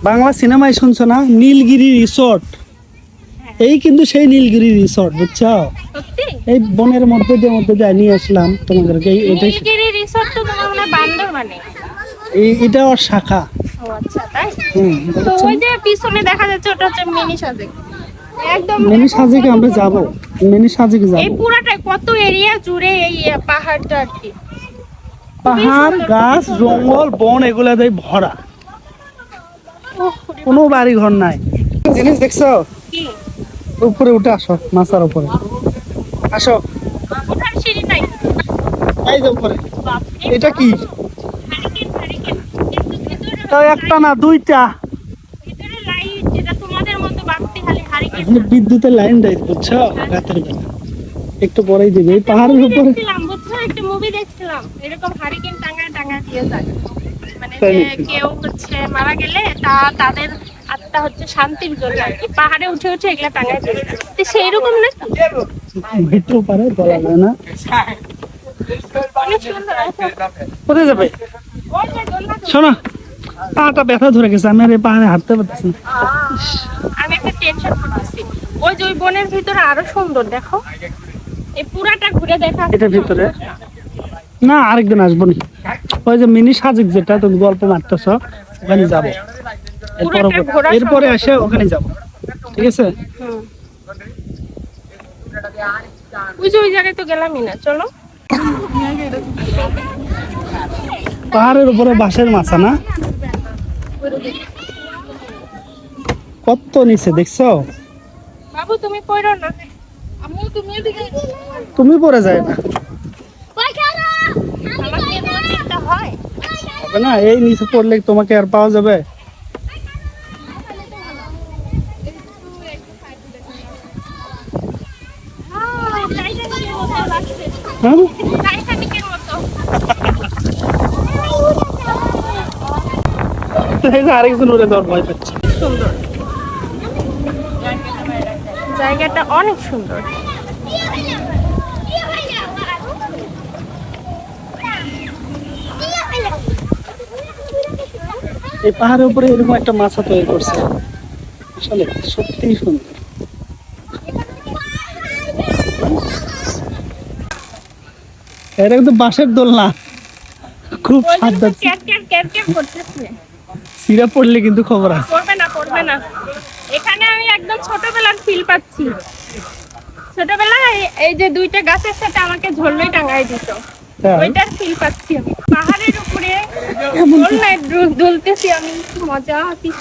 বাংলা সিনেমায় শুনছো না? নীলগিরি রিসোর্ট। এই কিন্তু সেই নীলগিরি রিসোর্ট বুঝছ? এই বনের মধ্যে দিয়ে মধ্যে দিয়ে নিয়ে আসলাম তোমাদেরকে এই- এটাই নীলগিরি রিসোর্ট তো তোমার মনে এটা ওর শাখা। ও আচ্ছা তাই? হুম তো ওই যে পিছনে দেখা যাচ্ছে ওটা হচ্ছে মিনি সাজেক। একদম মিনি সাজেকে আমরা যাব। মিনি সাজেকে এই পুরাটা কত এরিয়া জুড়ে এই পাহাড়টা আর কি। পাহাড় গাছ জঙ্গল বন এগুলা দিয়ে ভরা। কোনো বাড়ি ঘর নাই। জিনিস দেখছ? উপরে উঠে আসো মাথার উপরে। আসো। এই যে উপরে। এটা কি? তাও একটা না দুইটা। বিদ্যুতের লাইন দেয় বুঝছ? রাতের বেলা। একটু পরেই দিবে। এই পাহাড়ের উপরে দেখছিলাম বুঝছ? একটা মুভি দেখছিলাম। এরকম হারিকেন টাঙ্গা টাঙ্গা দিয়ে যায়? কেউ হচ্ছে মারা গেলে তা তাদের আত্মা হচ্ছে শান্তির জন্য আর কি। পাহাড়ে উঠে উঠে এগুলা। তো সেই রকম না পারে বলা যায় না। কোথায় যাবে? শোনো পাটা ব্যথা ধরে গেছে আমি আর এই পাহাড়ে হাঁটতে পারতেছি না। আমি একটা টেনশন করতেছি। ওই যে ওই বনের ভিতরে আরও সুন্দর দেখো। এই পুরাটা ঘুরে দেখা ভিতরে? না আরেকদিন আসব নি ওই যে মিনি সাজিক যেটা তুমি গল্প মারতেছ ওখানে যাব। এরপর এরপরে এসে ওখানে যাব। ঠিক আছে? ওই যে ওই জায়গায় তো গেলামই না চলো। পাহাড়ের উপরে বাঁশের মাছা না? কত নিচে দেখছ? বাবু তুমি পড়ো না। তুমি পরে যায় না আমাকে কোনো চিন্তা হয় হবে না? এই নিচে পড়লে তোমাকে আর পাওয়া যাবে। হ্যাঁ? আরেকজন উড়ে দেওয়ার ভয় জায়গাটা অনেক সুন্দর। এই পাহাড়ের উপরে এরকম একটা মাছা তৈরি করছে। আসলে সত্যিই সুন্দর। এটা কিন্তু বাঁশের দোলনা। খুব সিরা পড়লে কিন্তু খবর আছে। করবে না করবে না। এখানে আমি একদম ছোটবেলার ফিল পাচ্ছি। ছোটবেলায় এই- যে দুইটা গাছের সাথে আমাকে ঝোলই টাঙাই দিত? ফিল পাচ্ছি আমি। পাহাড়ের উপরে দুলতেছি আমি। মজা